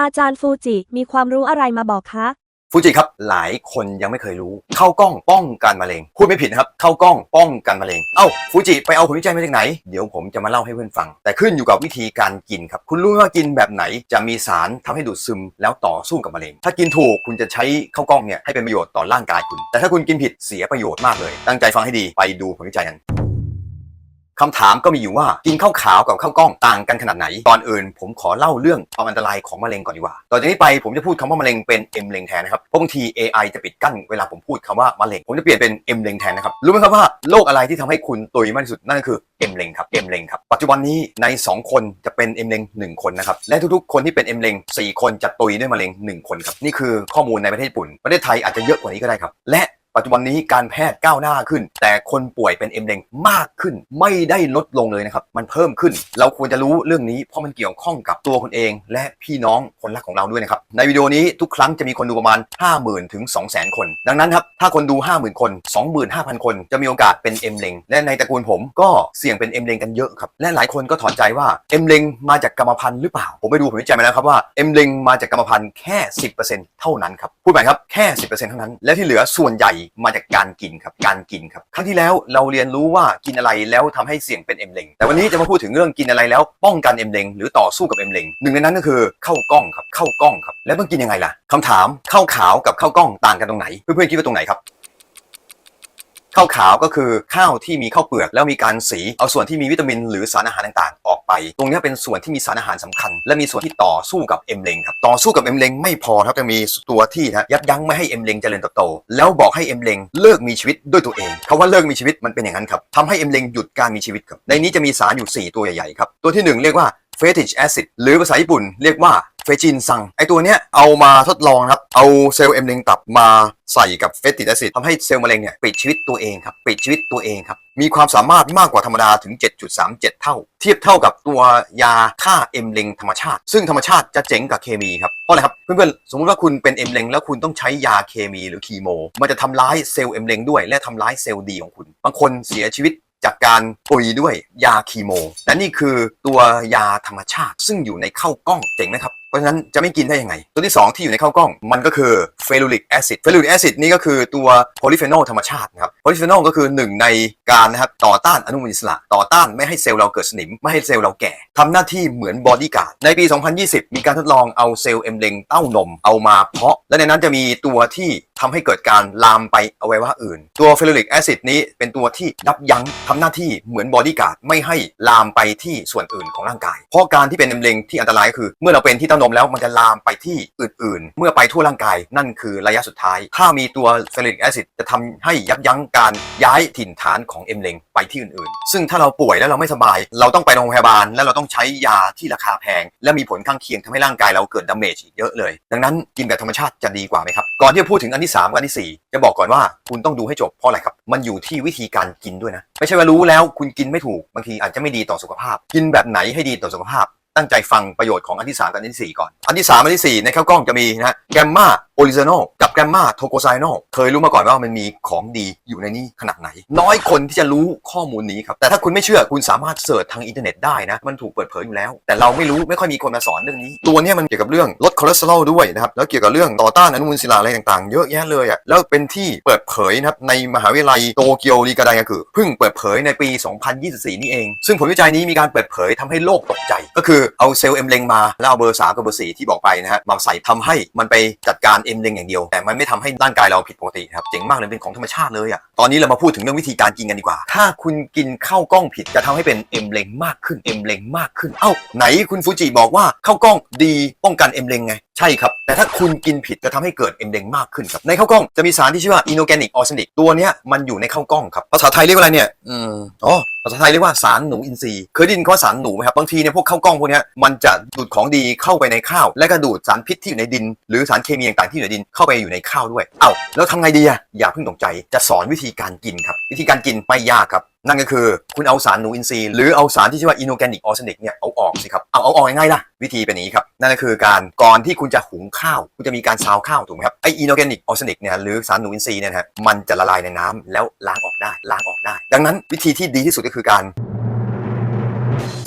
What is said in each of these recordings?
อาจารย์ฟูจิมีความรู้อะไรมาบอกคะ ฟูจิครับหลายคนยังไม่เคยรู้เข้ากล้องป้องกันมะเร็งพูดไม่ผิดนะครับเข้ากล้องป้องกันมะเร็งเอ้าฟูจิไปเอาผลวิจัยมาจากไหน เดี๋ยวผมจะมาเล่าให้เพื่อนฟัง แต่ขึ้นอยู่กับวิธีการกินครับคุณรู้ไหมว่ากินแบบไหน จะมีสารทำให้ดูดซึมแล้วต่อสู้กับมะเร็ง ถ้ากินถูกคุณจะใช้เข้ากล้องเนี่ยให้เป็นประโยชน์ต่อร่างกายคุณ แต่ถ้าคุณกินผิดเสียประโยชน์มากเลย ตั้งใจฟังให้ดีไปดูผลวิจัยกัน คำถามก็มีอยู่ว่ากินข้าวขาวกับข้าวกล้องต่างกันขนาดไหน ก่อนอื่นผมขอเล่าเรื่องความอันตรายของมะเร็งก่อนดีกว่า ต่อจากนี้ไปผมจะพูดคำว่ามะเร็งเป็นเอ็มเล็งแทนนะครับ เพราะบางที AI จะปิดกั้นเวลาผมพูดคำว่ามะเร็ง ผมจะเปลี่ยนเป็นเอ็มเล็งแทนนะครับ รู้ไหมครับว่าโรคอะไรที่ทำให้คุณตุยมากที่สุดนั่นก็คือเอ็มเล็งครับเอ็มเล็งครับ ปัจจุบันนี้ใน 2 คนจะเป็นเอ็มเล็งหนึ่งคนนะครับ และทุกๆ คนที่เป็นเอ็มเล็งสี่คนจะตุยด้วยมะเร็งหนึ่งคนครับ นี่คือข้อมูลในประเทศญี่ปุ่น ประเทศไทยอาจจะเยอะกว่านี้ก็ได้ครับ และ ปัจจุบันนี้การแพทย์ก้าวหน้าขึ้น แต่คนป่วยเป็นเอ็มเร็งมากขึ้น ไม่ได้ลดลงเลยนะครับ มันเพิ่มขึ้น เราควรจะรู้เรื่องนี้เพราะมันเกี่ยวข้องกับตัวคนเอง และพี่น้องคนรักของเราด้วยนะครับ ในวิดีโอนี้ทุกครั้งจะมีคนดูประมาณ 50,000 ถึง 200,000 คน ดังนั้นครับ ถ้าคนดู 50,000 คน 25,000 คน จะมีโอกาสเป็นเอ็มเร็งและในตระกูลผมก็เสี่ยงเป็นเอ็มเร็งกันเยอะครับและหลายคนก็ถอนใจว่าเอ็มเร็งมาจากกรรมพันธุ์หรือเปล่า ผมไปดูผลวิจัยมาแล้วครับว่าเอ็มเร็งมาจากกรรมพันธุ์แค่ 10%เท่านั้นครับพูดใหม่ครับแค่ 10%เท่านั้น และที่เหลือส่วนใหญ่มาจากการกินครับการกินครับครั้งที่แล้วเราเรียนรู้ว่ากินอะไรแล้วทำให้เสี่ยงเป็นเอ็มเล็งแต่วันนี้จะมาพูดถึงเรื่องกินอะไรแล้วป้องกันเอ็มเล็งหรือต่อสู้กับเอ็มเล็งหนึ่งในนั้นก็คือข้าวกล้องครับข้าวกล้องครับแล้วต้องกินยังไงล่ะคำถามข้าวขาวกับข้าวกล้องต่างกันตรงไหนเพื่อนๆคิดว่าตรงไหนครับ ข้าวขาวก็คือข้าวที่มีข้าวเปลือกแล้วมีการสี เอาส่วนที่มีวิตามินหรือสารอาหารต่างๆ ออกไป ตรงนี้เป็นส่วนที่มีสารอาหารสำคัญ และมีส่วนที่ต่อสู้กับเอ็มเลงครับต่อสู้กับเอ็มเลงไม่พอครับจะมีตัวที่นะยับยั้งไม่ให้เอ็มเลงเจริญเติบโต แล้วบอกให้เอ็มเลงเลิกมีชีวิตด้วยตัวเองคำว่าเลิกมีชีวิตมันเป็นอย่างนั้นครับทำให้เอ็มเลงหยุดการมีชีวิตครับในนี้จะมีสารอยู่ 4 ตัวใหญ่ๆครับตัวที่หนึ่งเรียกว่า f a t i c acid หรือภาษาญี่ปุ่นเรียกว่า เฟจินซัง ไอตัวเนี้ยเอามาทดลองครับ เอาเซลล์เอ็มเลงตับมาใส่กับเฟติกแอซิดทำให้เซลล์มะเร็งเนี่ยปิดชีวิตตัวเองครับปิดชีวิตตัวเองครับ มีความสามารถมากกว่าธรรมดาถึง 7.37 เท่า เทียบเท่ากับตัวยาฆ่าเอ็มเลงธรรมชาติ ซึ่งธรรมชาติจะเจ๋งกับเคมีครับ เพราะอะไรครับ เพื่อนๆ สมมติว่าคุณเป็นเอ็มเลงแล้วคุณต้องใช้ยาเคมีหรือคีโม มันจะทำร้ายเซลล์เอ็มเลงด้วย และทำร้ายเซลล์ดีของคุณ บางคนเสียชีวิตจากการปุยด้วยยาคีโม และนี่คือตัวยาธรรมชาติ ซึ่งอยู่ในข้าวกล้องเจ๋งไหมครับ เพราะฉะนั้นจะไม่กินได้ยังไง ตัวที่ 2 ที่อยู่ในข้าวกล้องมันก็คือเฟลูริกแอซิดเฟลูริกแอซิดนี่ก็คือตัวโพลิเฟนอลธรรมชาตินะครับโพลิเฟนอลก็คือหนึ่งในการนะครับต่อต้านอนุมูลอิสระ ต่อต้านไม่ให้เซลล์เราเกิดสนิม ไม่ให้เซลล์เราแก่ทำหน้าที่เหมือนบอดี้การ์ดในปี 2020 มีการทดลองเอาเซลล์เอ็มเลงเต้านมเอามาเพาะ และในนั้นจะมีตัวที่ทำให้เกิดการลามไปอวัยวะอื่น ตัวเฟลูริกแอซิดนี้เป็นตัวที่ยับยั้งทำหน้าที่เหมือนบอดี้การ์ดไม่ให้ลามไปที่ส่วนอื่นของร่างกาย เพราะการที่เป็นมเร็งที่อันตรายก็คือเมื่อเราเป็นที่เต้านนมแล้วมันจะลามไปที่อื่นๆ เมื่อไปทั่วร่างกายนั่นคือระยะสุดท้าย ถ้ามีตัวเฟลูริกแอซิดจะทำให้ยับยั้งการย้ายถิ่นฐานของเอ็มเลงไปที่อื่นๆ ซึ่งถ้าเราป่วยแล้วเราไม่สบาย เราต้องไปโรงพยาบาล แล้วเราต้องใช้ยาที่ราคาแพง และมีผลข้างเคียงทำให้ร่างกายเราเกิดดาเมจอีกเยอะเลย ดังนั้นกินแบบธรรมชาติจะดีกว่าไหมครับ ก่อนที่จะพูดถึงอันที่สามกับอันที่สี่จะบอกก่อนว่าคุณต้องดูให้จบเพราะอะไรครับ มันอยู่ที่วิธีการกินด้วยนะ ไม่ใช่ว่ารู้แล้วคุณกินไม่ถูกบางทีอาจจะไม่ดีต่อสุขภาพ กินแบบไหนให้ดีต่อสุขภาพ ตั้งใจฟังประโยชน์ของอันที่ 3 กับอันที่ 4 ก่อน อันที่ 3 อันที่ 4 ในข้าวกล้องจะมีนะฮะแกมมาโอลิซานอลกับ แกมมาโทโกไซโนเคยรู้มาก่อนว่ามันมีของดีอยู่ในนี้ขนาดไหน น้อยคนที่จะรู้ข้อมูลนี้ครับ แต่ถ้าคุณไม่เชื่อคุณสามารถเสิร์ชทางอินเทอร์เน็ตได้นะ มันถูกเปิดเผยอยู่แล้ว แต่เราไม่รู้ไม่ค่อยมีคนมาสอนเรื่องนี้ ตัวนี้มันเกี่ยวกับเรื่องลดคอเลสเตอรอลด้วยนะครับ แล้วเกี่ยวกับเรื่องต่อต้านอนุมูลอิสระอะไรต่างๆ เยอะแยะเลยอะ แล้วเป็นที่เปิดเผยนะครับในมหาวิทยาลัยโตเกียวริกาไดก็คือเพิ่งเปิดเผยในปี 2024 นี่เอง ซึ่งผลวิจัยนี้มีการเปิดเผยทำให้โลกตกใจ ก็คือเอาเซลล์เอ็มเลงมาแล้วเอาเบอร์3กับเบอร์4ที่บอกไปนะฮะมาใส่ทำให้มันไปจัดการเอ็มเลงอย่างเดียวแต่มันไม่ทำให้ร่างกายเราผิดปกติครับเจ๋งมากเลยเป็นของธรรมชาติเลยอะตอนนี้เรามาพูดถึงเรื่องวิธีการกินกันดีกว่า ถ้าคุณกินข้าวกล้องผิดจะทำให้เป็นเอ็มเลงมากขึ้นเอ็มเลงมากขึ้นเอ้าไหนคุณฟูจิบอกว่าข้าวกล้องดีป้องกันเอ็มเลงไง ใช่ครับ แต่ถ้าคุณกินผิดจะทำให้เกิดเอ็มเดงมากขึ้นครับในข้าวกล้องจะมีสารที่ชื่อว่าอินโนแกนิกออร์แกนิกตัวเนี้ยมันอยู่ในข้าวกล้องครับภาษาไทยเรียกว่าอะไรเนี่ยอืมอ๋อภาษาไทยเรียกว่าสารหนูอินทรีย์เคยได้ยินคำว่าสารหนูไหมครับบางทีเนี่ยพวกข้าวกล้องพวกนี้มันจะดูดของดีเข้าไปในข้าว และก็ดูดสารพิษที่อยู่ในดิน หรือสารเคมีต่างๆที่อยู่ในดินเข้าไปอยู่ในข้าวด้วย เอ้าแล้วทำไงดีอะอย่าเพิ่งตกใจจะสอนวิธีการกินครับ วิธีการกินไม่ยากครับ นั่นก็คือคุณเอาสารหนูอินทรีย์หรือเอาสารที่ชื่อว่าอินโนแกนิกออร์แกนิกเนี่ยเอาออกสิครับเอาเอาออกง่ายๆล่ะวิธีเป็นอย่างนี้ครับนั่นก็คือการก่อนที่คุณจะหุงข้าว คุณจะมีการซาวข้าวถูกไหมครับไออินโนแกนิกออร์แกนิกเนี่ยหรือสารหนูอินทรีย์เนี่ยฮะมันจะละลายในน้ำแล้วล้างออกได้ล้างออกได้ ดังนั้นวิธีที่ดีที่สุดก็คือการ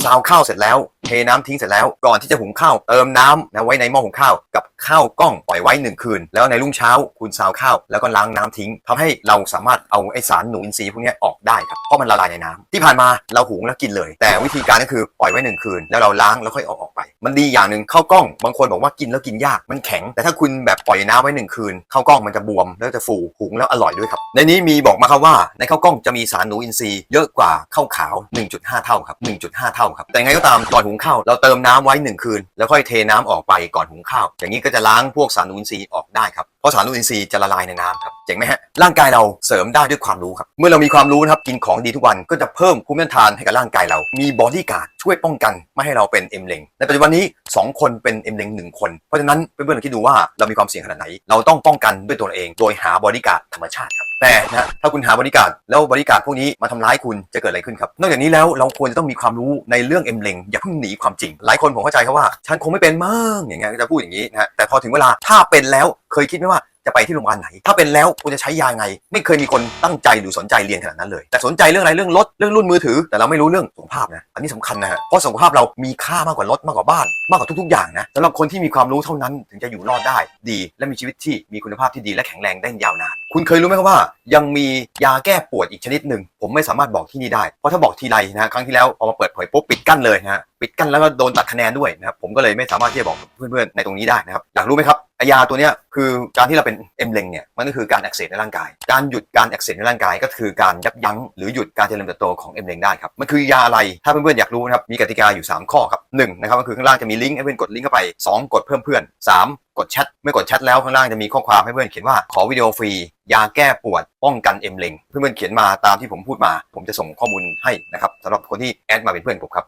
ซาวข้าวเสร็จแล้วเทน้ำทิ้งเสร็จแล้วก่อนที่จะหุงข้าวเติมน้ำนะไว้ในหม้อหุงข้าวกับข้าวกล้องปล่อยไว้หนึ่งคืน แล้วในรุ่งเช้าคุณซาวข้าวแล้วก็ล้างน้ำทิ้งทำให้เราสามารถเอาไอสารหนูอินทรีย์พวกนี้ออกได้ครับเพราะมันละลายในน้ำที่ผ่านมาเราหุงแล้วกินเลย แต่วิธีการก็คือปล่อยไว้หนึ่งคืน แล้วเราล้างแล้วค่อยออกออกไป มันดีอย่างหนึ่งข้าวกล้องบางคนบอกว่ากินแล้วกินยากมันแข็ง แต่ถ้าคุณแบบปล่อยน้ำไว้หนึ่งคืนข้าวกล้องมันจะบวมแล้วจะฟูหุงแล้วอร่อยด้วยครับในนี้มีบอกมาครับว่าในข้าวกล้องจะมีสารหนูอินทรีย์เยอะกว่าข้าวขาว 1.5 เท่าครับ1.5เท่าครับแต่ยังไงก็ตามก่อนหุงข้าวเราเติมน้ำไว้ 1 คืน แล้วค่อยเทน้ำออกไปก่อนหุงข้าว อย่างนี้ก็จะล้างพวกสารนูอินทรีย์ออกได้ครับ เพราะสารนูอินทรีย์จะละลายในน้ำครับเจ๋งไหมฮะร่างกายเราเสริมได้ด้วยความรู้ครับเมื่อเรามีความรู้นะครับกินของดีทุกวันก็จะเพิ่มภูมิต้านทานให้กับร่างกายเรา มีบอดี้การ์ดช่วยป้องกันไม่ให้เราเป็นเอ็มเลงในปัจจุบันนี้ 2 คนเป็นเอ็มเลงหนึ่งคน เพราะฉะนั้นเพื่อนๆลองคิดดูว่าเรามีความเสี่ยงขนาดไหน เราต้องป้องกันด้วยตัวเอง โดยหาบอดี้การ์ดธรรมชาติครับแต่นะถ้าคุณหาบริการดแล้วบริการดพวกนี้มาทำร้ายคุณจะเกิดอะไรขึ้นครับ นอกจากนี้แล้วเราควรจะต้องมีความรู้ในเรื่องเอ็มเลงอย่าเพิ่งหนีความจริง หลายคนผมเข้าใจครับว่า ฉันคงไม่เป็นมั้งอย่างเงี้ยจะพูดอย่างนี้นะแต่พอถึงเวลาถ้าเป็นแล้ว เคยคิดไหมว่าจะไปที่โรงพยาบาลไหน ถ้าเป็นแล้วคุณจะใช้ยาไง ไม่เคยมีคนตั้งใจหรือสนใจเรียนขนาดนั้นเลย แต่สนใจเรื่องอะไรเรื่องรถเรื่องรุ่นมือถือ แต่เราไม่รู้เรื่องสุขภาพนะ อันนี้สำคัญนะฮะ เพราะสุขภาพเรามีค่ามากกว่ารถมากกว่าบ้าน มากกว่าทุกๆ อย่างนะสำหรับคนที่มีความรู้เท่านั้นถึงจะอยู่รอดได้ ดีและมีชีวิตที่มีคุณภาพที่ดีและแข็งแรงได้ยาวนาน คุณเคยรู้ไหมครับว่า ยังมียาแก้ปวดอีกชนิดหนึ่งผมไม่สามารถบอกที่นี่ได้ เพราะถ้าบอกทีไรนะครั้งที่แล้วพอมาเปิดเผยปุ๊บปิดกั้นเลยนะฮะ ปิดกั้นแล้วก็โดนตัดคะแนนด้วยนะครับผมก็เลยไม่สามารถที่จะบอกเพื่อนๆในตรงนี้ได้นะครับอยากรู้ไหมครับยาตัวเนี้ยคือการที่เราเป็นเอ็มเลงเนี่ยมันก็คือการอักเสบในร่างกาย การหยุดการอักเสบในร่างกายก็คือการยับยั้งหรือหยุดการเจริญเติบโตของเอ็มเลงได้ครับมันคือยาอะไรถ้าเพื่อนๆอยากรู้นะครับมีกติกาอยู่ 3 ข้อครับหนึ่งนะครับก็คือข้างล่างจะมีลิงก์ให้เพื่อนกดลิงก์เข้าไป 2 กดเพิ่มเพื่อนสามกดแชทเมื่อกดแชทแล้วข้างล่างจะมีข้อความให้เพื่อนเขียนว่าขอวิดีโอฟรียาแก้ปวดป้องกันเอ็มเลงเพื่อนๆเขียนมาตามที่ผมพูดมา ผมจะส่งข้อมูลให้นะครับสำหรับคนที่แอดมาเป็นเพื่อนผมครับ